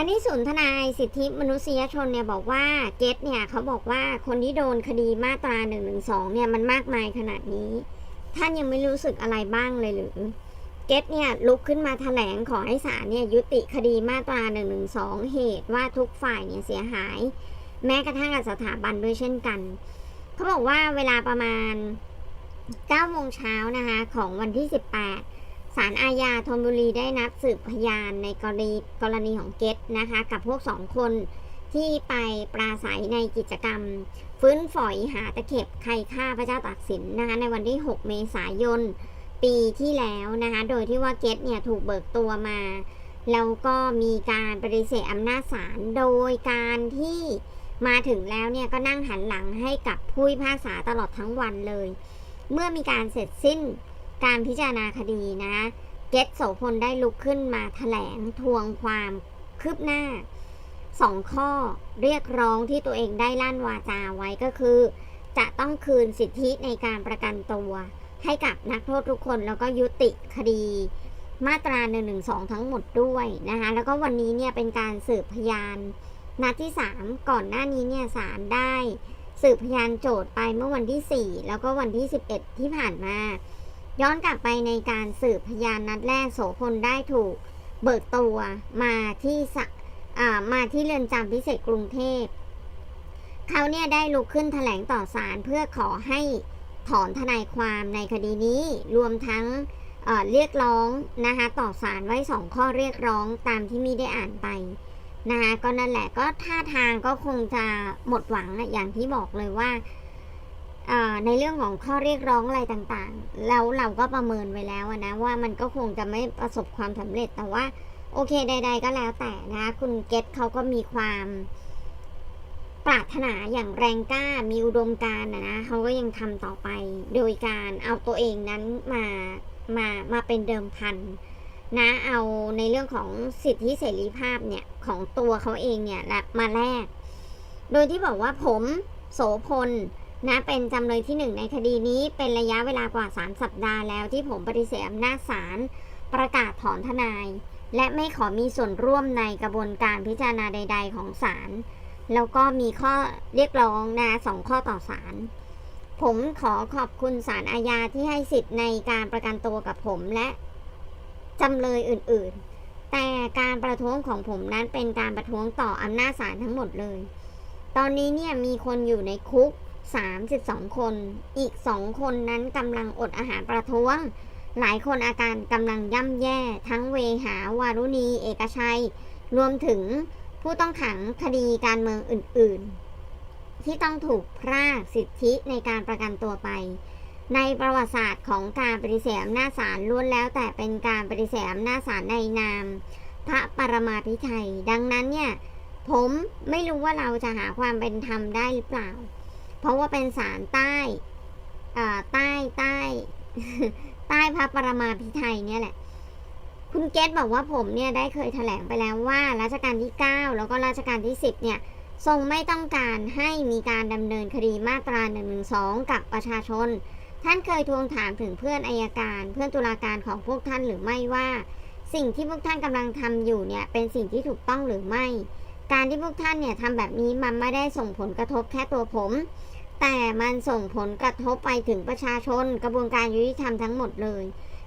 อันนี้ศูนย์ทนายสิทธิมนุษยชนเนี่ยบอกว่าเกตเนี่ยเขาบอกว่าคนที่โดนคดีมาตรา1นึเนี่ยมันมากมายขนาดนี้ ท่านยังไม่รู้สึกอะไรบ้างเลยหรือเกตเนี่ยลุกขึ้นมาแถลงขอให้ศาลเนี่ยยุติคดีมาตรา1นึเหตุว่าทุกฝ่ายเนี่ยเสียหาย แม้กระทั่งกับสถาบันด้วยเช่นกันเขาบอกว่าเวลาประมาณ9โมงเช้านะคะของวันที่ 18 ศาลอาญาธนบุรีได้นัดสืบพยานในกรณีกรณีของเกตนะคะ กับพวกสองคนที่ไปปราศัยในกิจกรรม ฟื้นฝอยหาตะเข็บใครฆ่าพระเจ้าตากสินนะคะในวันที่ 6 เมษายน ปีที่แล้วนะคะโดยที่ว่าเกตเนี่ยถูกเบิกตัวมา แล้วก็มีการปฏิเสธอำนาจศาลโดยการที่มาถึงแล้วเนี่ยก็นั่งหันหลังให้กับผู้พิพากษาตลอดทั้งวันเลย เมื่อมีการเสร็จสิ้น การพิจารณาคดีนะเกตโสพลได้ลุกขึ้นมาแถลงทวงความคืบหน้าสองข้อเรียกร้องที่ตัวเองได้ลั่นวาจาไว้ก็คือ จะต้องคืนสิทธิในการประกันตัว ให้กับนักโทษทุกคนแล้วก็ยุติคดี มาตรา1นึทั้งหมดด้วยนะคะแล้วก็วันนี้เนี่ยเป็นการสืบพยานนัดที่ 3 ก่อนหน้านี้เนี่ยศาลได้ สืบพยานโจทย์ไปเมื่อวันที่ 4 แล้วก็วันที่ 11 ที่ผ่านมา ย้อนกลับไปในการสืบพยานนัดแรกโสพลได้ถูกเบิกตัวมาที่มาที่เรือนจำพิเศษกรุงเทพ เขาเนี่ยได้ลุกขึ้นแถลงต่อศาลเพื่อขอให้ถอนทนายความในคดีนี้รวมทั้งเเรียกร้องนะคะต่อศาลไว้สองข้อเรียกร้องตามที่มีได้อ่านไปนะคะก็นั่นแหละก็ท่าทางก็คงจะหมดหวังอย่างที่บอกเลยว่า ในเรื่องของข้อเรียกร้องอะไรต่างๆ แล้วเราก็ประเมินไว้แล้วนะว่ามันก็คงจะไม่ประสบความสำเร็จแต่ว่าโอเคใด ๆ ก็แล้วแต่นะคุณเกตเขาก็มีความปรารถนาอย่างแรงกล้ามีอุดมการณ์นะนะเขาก็ยังทำต่อไปโดยการเอาตัวเองนั้นมามามาเป็นเดิมพันนะเอาในเรื่องของสิทธิเสรีภาพเนี่ยของตัวเขาเองเนี่ยมาแลกโดยที่บอกว่าผมโสพล นะเป็นจำเลยที่หนึ่งในคดีนี้เป็นระยะเวลากว่า 3 สัปดาห์แล้วที่ผมปฏิเสธอำนาจศาลประกาศถอนทนาย และไม่ขอมีส่วนร่วมในกระบวนการพิจารณาใด ๆ ของศาลแล้วก็มีข้อเรียกร้องนะสองข้อต่อศาลผมขอขอบคุณศาลอาญาที่ให้สิทธิ์ในการประกันตัวกับผมและจำเลยอื่นๆ แต่การประท้วงของผมนั้นเป็นการประท้วงต่ออำนาจศาลทั้งหมดเลย ตอนนี้เนี่ยมีคนอยู่ในคุก 32 คน อีก 2 คนนั้นกำลังอดอาหารประท้วง หลายคนอาการกำลังย่ำแย่ ทั้งเวหาวารุณี เอกชัย รวมถึงผู้ต้องขังคดีการเมืองอื่น ๆ ที่ต้องถูกพรากสิทธิในการประกันตัวไป ในประวัติศาสตร์ของการปฏิเสธอำนาจศาลล้วนแล้ว แต่เป็นการปฏิเสธอำนาจศาลในนาม พระปรมาภิไธยดังนั้นเนี่ยผมไม่รู้ว่าเราจะหาความเป็นธรรมได้หรือเปล่า เพราะว่าเป็นสารใต้ใต้ใต้ใต้พระปรมาภิไธยเนี่ยแหละ คุณเกตบอกว่าผมเนี่ยได้เคยแถลงไปแล้วว่ารัชกาลที่ 9 แล้วก็รัชกาลที่ 10 เนี่ยทรงไม่ต้องการให้มีการดำเนินคดีมาตรา1นึกับประชาชน ท่านเคยทวงถามถึงเพื่อนอายการ เพื่อนตุลาการของพวกท่านหรือไม่ว่า สิ่งที่พวกท่านกำลังทำอยู่เนี่ยเป็นสิ่งที่ถูกต้องหรือไม่ การที่พวกท่านเนี่ยทำแบบนี้มันไม่ได้ส่งผลกระทบแค่ตัวผม แต่มันส่งผลกระทบไปถึงประชาชน กระบวนการยุติธรรมทั้งหมดเลย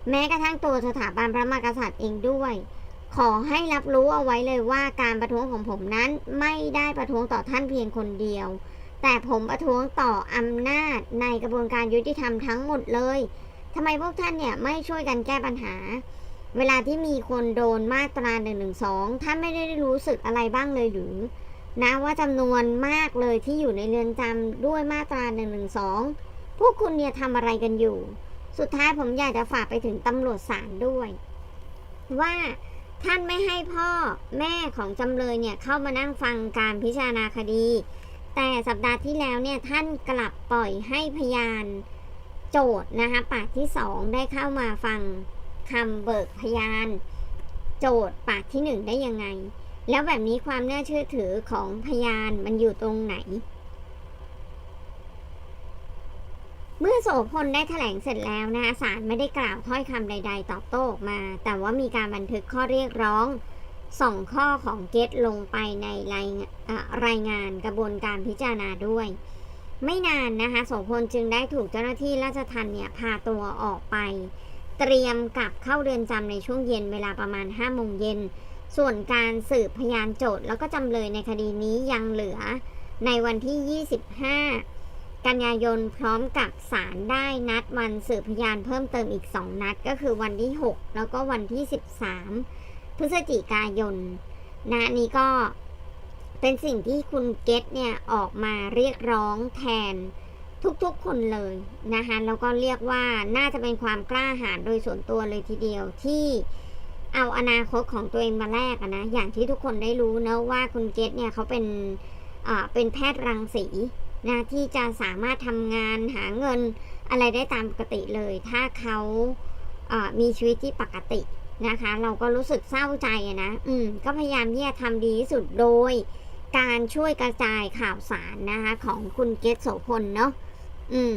แม้กระทั่งตัวสถาบันพระมหากษัตริย์เองด้วย ขอให้รับรู้เอาไว้เลยว่าการประท้วงของผมนั้นไม่ได้ประท้วงต่อท่านเพียงคนเดียว แต่ผมประท้วงต่ออำนาจในกระบวนการยุติธรรมทั้งหมดเลยทำไมพวกท่านเนี่ยไม่ช่วยกันแก้ปัญหา เวลาที่มีคนโดนมาตรา1นึท่านไม่ได้รู้สึกอะไรบ้างเลยหรือนะว่าจำนวนมากเลยที่อยู่ในเรือนจำด้วยมาตรา1นึพวกคุณเนี่ยทำอะไรกันอยู่ สุดท้ายผมอยากจะฝากไปถึงตำรวจศาลด้วย ว่าท่านไม่ให้พ่อแม่ของจำเลยเนี่ยเข้ามานั่งฟังการพิจารณาคดี แต่สัปดาห์ที่แล้วเนี่ยท่านกลับปล่อยให้พยานโจทย์นะคะปากที่สองได้เข้ามาฟัง คำเบิกพยาน โจทย์ปากที่หนึ่งได้ยังไง แล้วแบบนี้ความน่าเชื่อถือของพยานมันอยู่ตรงไหน เมื่อโสพลได้แถลงเสร็จแล้วนะศาลไม่ได้กล่าวถ้อยคำใด ๆ ตอบโต้ออกมา แต่ว่ามีการบันทึกข้อเรียกร้องส่งข้อของเกตลงไปในรายงานเอ่อรายงานกระบวนการพิจารณาด้วย ไม่นานนะคะโสพลจึงได้ถูกเจ้าหน้าที่ราชทัณฑ์เนี่ยพาตัวออกไป เตรียมกลับเข้าเรือนจำในช่วงเย็นเวลาประมาณ5โมงเย็น ส่วนการสืบพยานโจทย์แล้วก็จำเลยในคดีนี้ยังเหลือ ในวันที่ 25 กันยายนพร้อมกับศาลได้นัดวันสืบพยานเพิ่มเติมอีก 2 นัด ก็คือวันที่ 6 แล้วก็วันที่ 13 พฤศจิกายนนะนี้ก็เป็นสิ่งที่คุณเกตเนี่ยออกมาเรียกร้องแทน ทุกๆคนเลยนะคะแล้วก็เรียกว่าน่าจะเป็นความกล้าหาญโดยส่วนตัวเลยทีเดียวที่เอาอนาคตของตัวเองมาแลกนะอย่างที่ทุกคนได้รู้นะว่าคุณเกตเนี่ยเขาเป็นเป็นแพทย์รังสีนะที่จะสามารถทำงานหาเงินอะไรได้ตามปกติเลย ถ้าเขาามีชีวิตที่ปกตินะคะ เราก็รู้สึกเศร้าใจนะ อืม ก็พยายามที่จะทำดีที่สุดโดย การช่วยกระจายข่าวสารนะคะของคุณเกตโสพลเนาะ อืม